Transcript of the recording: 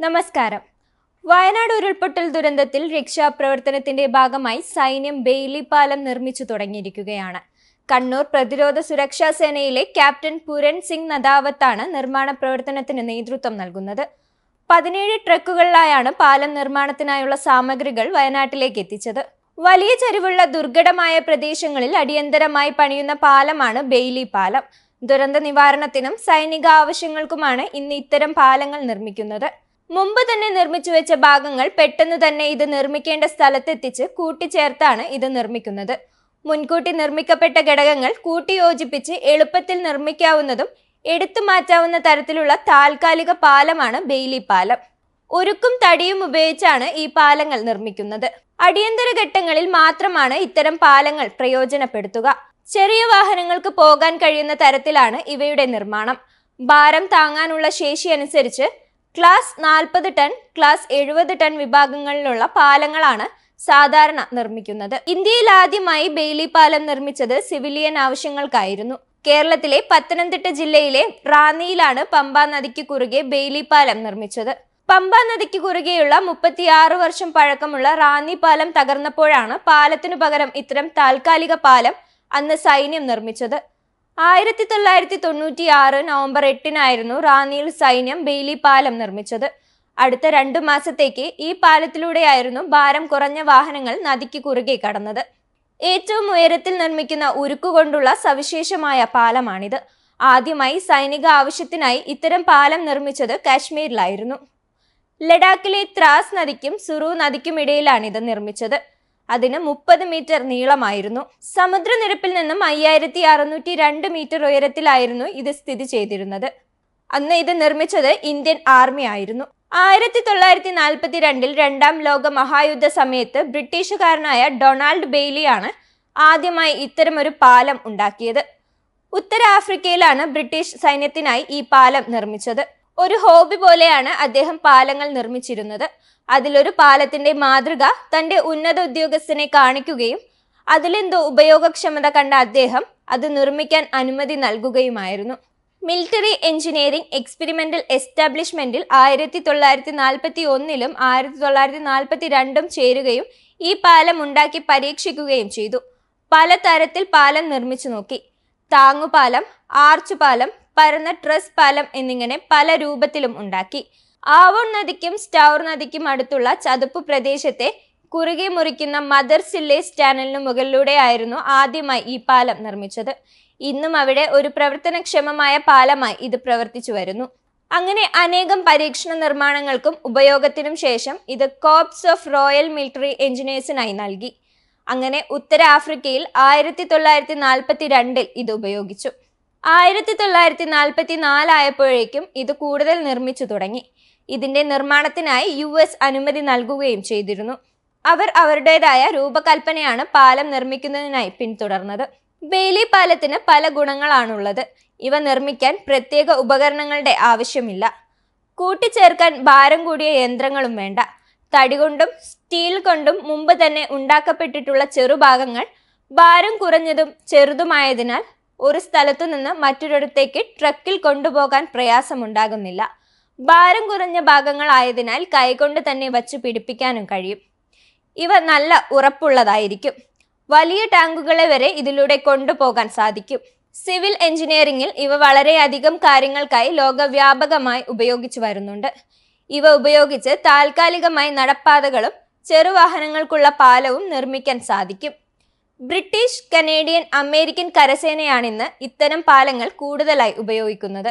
നമസ്കാരം. വയനാട് ഉരുൾപൊട്ടൽ ദുരന്തത്തിൽ രക്ഷാപ്രവർത്തനത്തിന്റെ ഭാഗമായി സൈന്യം ബെയിലി പാലം നിർമ്മിച്ചു തുടങ്ങിയിരിക്കുകയാണ്. കണ്ണൂർ പ്രതിരോധ സുരക്ഷാ സേനയിലെ ക്യാപ്റ്റൻ പുരൻ സിംഗ് നദാവത്താണ് നിർമ്മാണ പ്രവർത്തനത്തിന് നേതൃത്വം നൽകുന്നത്. പതിനേഴ് ട്രക്കുകളിലായാണ് പാലം നിർമ്മാണത്തിനായുള്ള സാമഗ്രികൾ വയനാട്ടിലേക്ക് എത്തിച്ചത്. വലിയ ചരിവുള്ള ദുർഘടമായ പ്രദേശങ്ങളിൽ അടിയന്തരമായി പണിയുന്ന പാലമാണ് ബെയിലി പാലം. ദുരന്ത നിവാരണത്തിനും സൈനിക ആവശ്യങ്ങൾക്കുമാണ് ഇന്ന് ഇത്തരം പാലങ്ങൾ നിർമ്മിക്കുന്നത്. മുമ്പ് തന്നെ നിർമ്മിച്ചു വെച്ച ഭാഗങ്ങൾ പെട്ടെന്ന് തന്നെ ഇത് നിർമ്മിക്കേണ്ട സ്ഥലത്തെത്തിച്ച് കൂട്ടിച്ചേർത്താണ് ഇത് നിർമ്മിക്കുന്നത്. മുൻകൂട്ടി നിർമ്മിക്കപ്പെട്ട ഘടകങ്ങൾ കൂട്ടിയോജിപ്പിച്ച് എളുപ്പത്തിൽ നിർമ്മിക്കാവുന്നതും എടുത്തു മാറ്റാവുന്ന തരത്തിലുള്ള താൽക്കാലിക പാലമാണ് ബെയിലി പാലം. ഉരുക്കും തടിയും ഉപയോഗിച്ചാണ് ഈ പാലങ്ങൾ നിർമ്മിക്കുന്നത്. അടിയന്തര ഘട്ടങ്ങളിൽ മാത്രമാണ് ഇത്തരം പാലങ്ങൾ പ്രയോജനപ്പെടുത്തുക. ചെറിയ വാഹനങ്ങൾക്ക് പോകാൻ കഴിയുന്ന തരത്തിലാണ് ഇവയുടെ നിർമ്മാണം. ഭാരം താങ്ങാനുള്ള ശേഷി അനുസരിച്ച് ക്ലാസ് നാൽപ്പത് ടൺ ക്ലാസ് എഴുപത് ടൺ വിഭാഗങ്ങളിലുള്ള പാലങ്ങളാണ് സാധാരണ നിർമ്മിക്കുന്നത്. ഇന്ത്യയിൽ ആദ്യമായി ബെയിലി പാലം നിർമ്മിച്ചത് സിവിലിയൻ ആവശ്യങ്ങൾക്കായിരുന്നു. കേരളത്തിലെ പത്തനംതിട്ട ജില്ലയിലെ റാന്നിയിലാണ് പമ്പാ നദിക്ക് കുറുകെ ബെയിലി പാലം നിർമ്മിച്ചത്. പമ്പാ നദിക്ക് കുറുകെയുള്ള മുപ്പത്തിയാറ് വർഷം പഴക്കമുള്ള റാന്നി പാലം തകർന്നപ്പോഴാണ് പാലത്തിനു പകരം ഇത്തരം താൽക്കാലിക പാലം അന്ന് സൈന്യം നിർമ്മിച്ചത്. ആയിരത്തി തൊള്ളായിരത്തി തൊണ്ണൂറ്റി ആറ് നവംബർ എട്ടിനായിരുന്നു റാന്നിയിൽ സൈന്യം ബെയിലി പാലം നിർമ്മിച്ചത്. അടുത്ത രണ്ടു മാസത്തേക്ക് ഈ പാലത്തിലൂടെയായിരുന്നു ഭാരം കുറഞ്ഞ വാഹനങ്ങൾ നദിക്ക് കുറുകെ കടന്നത്. ഏറ്റവും ഉയരത്തിൽ നിർമ്മിക്കുന്ന ഉരുക്കുകൊണ്ടുള്ള സവിശേഷമായ പാലമാണിത്. ആദ്യമായി സൈനിക ആവശ്യത്തിനായി ഇത്തരം പാലം നിർമ്മിച്ചത് കാശ്മീരിലായിരുന്നു. ലഡാക്കിലെ ത്രാസ് നദിക്കും സുറു നദിക്കുമിടയിലാണ് ഇത് നിർമ്മിച്ചത്. അതിന് മുപ്പത് മീറ്റർ നീളമായിരുന്നു. സമുദ്രനിരപ്പിൽ നിന്നും അയ്യായിരത്തി അറുന്നൂറ്റി രണ്ട് മീറ്റർ ഉയരത്തിലായിരുന്നു ഇത് സ്ഥിതി ചെയ്തിരുന്നത്. അന്ന് ഇത് നിർമ്മിച്ചത് ഇന്ത്യൻ ആർമി ആയിരുന്നു. ആയിരത്തി തൊള്ളായിരത്തി നാൽപ്പത്തി രണ്ടിൽ രണ്ടാം ലോക മഹായുദ്ധ സമയത്ത് ബ്രിട്ടീഷുകാരനായ ഡൊണാൾഡ് ബെയ്ലിയാണ് ആദ്യമായി ഇത്തരമൊരു പാലം ഉണ്ടാക്കിയത്. ഉത്തരാഫ്രിക്കയിലാണ് ബ്രിട്ടീഷ് സൈന്യത്തിനായി ഈ പാലം നിർമ്മിച്ചത്. ഒരു ഹോബി പോലെയാണ് അദ്ദേഹം പാലങ്ങൾ നിർമ്മിച്ചിരുന്നത്. അതിലൊരു പാലത്തിന്റെ മാതൃക തന്റെ ഉന്നത ഉദ്യോഗസ്ഥനെ കാണിക്കുകയും അതിലെന്തോ ഉപയോഗക്ഷമത കണ്ട അദ്ദേഹം അത് നിർമ്മിക്കാൻ അനുമതി നൽകുകയുമായിരുന്നു. മിലിറ്ററി എഞ്ചിനീയറിംഗ് എക്സ്പെരിമെന്റൽ എസ്റ്റാബ്ലിഷ്മെന്റിൽ ആയിരത്തി തൊള്ളായിരത്തി നാൽപ്പത്തി ഒന്നിലും ആയിരത്തി തൊള്ളായിരത്തി നാൽപ്പത്തി രണ്ടും ചേരുകയും ഈ പാലം ഉണ്ടാക്കി പരീക്ഷിക്കുകയും ചെയ്തു. പല തരത്തിൽ പാലം നിർമ്മിച്ചു നോക്കി. താങ്ങുപാലം ആർച്ച് പാലം പരന്ന ട്രസ് പാലം എന്നിങ്ങനെ പല രൂപത്തിലും ഉണ്ടാക്കി. ആവോൺ നദിക്കും സ്റ്റൗർ നദിക്കും അടുത്തുള്ള ചതുപ്പ് പ്രദേശത്തെ കുറുകെ മുറിക്കുന്ന മദർ സില്ലേസ് ചാനലിന് മുകളിലൂടെയായിരുന്നു ആദ്യമായി ഈ പാലം നിർമ്മിച്ചത്. ഇന്നും അവിടെ ഒരു പ്രവർത്തനക്ഷമമായ പാലമായി ഇത് പ്രവർത്തിച്ചു വരുന്നു. അങ്ങനെ അനേകം പരീക്ഷണ നിർമ്മാണങ്ങൾക്കും ഉപയോഗത്തിനും ശേഷം ഇത് കോപ്സ് ഓഫ് റോയൽ മിലിറ്ററി എഞ്ചിനീയേഴ്സിനായി നൽകി. അങ്ങനെ ഉത്തരാഫ്രിക്കയിൽ ആയിരത്തി തൊള്ളായിരത്തി നാൽപ്പത്തി രണ്ടിൽ ഇത് ഉപയോഗിച്ചു. ആയിരത്തി തൊള്ളായിരത്തി നാൽപ്പത്തി നാലായപ്പോഴേക്കും ഇത് കൂടുതൽ നിർമ്മിച്ചു തുടങ്ങി. ഇതിന്റെ നിർമ്മാണത്തിനായി യു എസ് അനുമതി നൽകുകയും ചെയ്തിരുന്നു. അവർ അവരുടേതായ രൂപകൽപ്പനയാണ് പാലം നിർമ്മിക്കുന്നതിനായി പിന്തുടർന്നത്. ബെയിലി പാലത്തിന് പല ഗുണങ്ങളാണുള്ളത്. ഇവ നിർമ്മിക്കാൻ പ്രത്യേക ഉപകരണങ്ങളുടെ ആവശ്യമില്ല. കൂട്ടിച്ചേർക്കാൻ ഭാരം കൂടിയ യന്ത്രങ്ങളും വേണ്ട. തടി കൊണ്ടും സ്റ്റീൽ കൊണ്ടും മുമ്പ് തന്നെ ഉണ്ടാക്കപ്പെട്ടിട്ടുള്ള ചെറുഭാഗങ്ങൾ ഭാരം കുറഞ്ഞതും ചെറുതുമായതിനാൽ ഒരു സ്ഥലത്തു നിന്ന് മറ്റൊരിടത്തേക്ക് ട്രക്കിൽ കൊണ്ടുപോകാൻ പ്രയാസമുണ്ടാകുന്നില്ല. ഭാരം കുറഞ്ഞ ഭാഗങ്ങളായതിനാൽ കൈകൊണ്ട് തന്നെ വച്ച് പിടിപ്പിക്കാനും കഴിയും. ഇവ നല്ല ഉറപ്പുള്ളതായിരിക്കും. വലിയ ടാങ്കുകളെ വരെ ഇതിലൂടെ കൊണ്ടുപോകാൻ സാധിക്കും. സിവിൽ എഞ്ചിനീയറിംഗിൽ ഇവ വളരെയധികം കാര്യങ്ങൾക്കായി ലോകവ്യാപകമായി ഉപയോഗിച്ചു വരുന്നുണ്ട്. ഇവ ഉപയോഗിച്ച് താൽക്കാലികമായി നടപ്പാതകളും ചെറുവാഹനങ്ങൾക്കുള്ള പാലവും നിർമ്മിക്കാൻ സാധിക്കും. ബ്രിട്ടീഷ് കനേഡിയൻ അമേരിക്കൻ കരസേനയാണിന്ന് ഇത്തരം പാലങ്ങൾ കൂടുതലായി ഉപയോഗിക്കുന്നത്.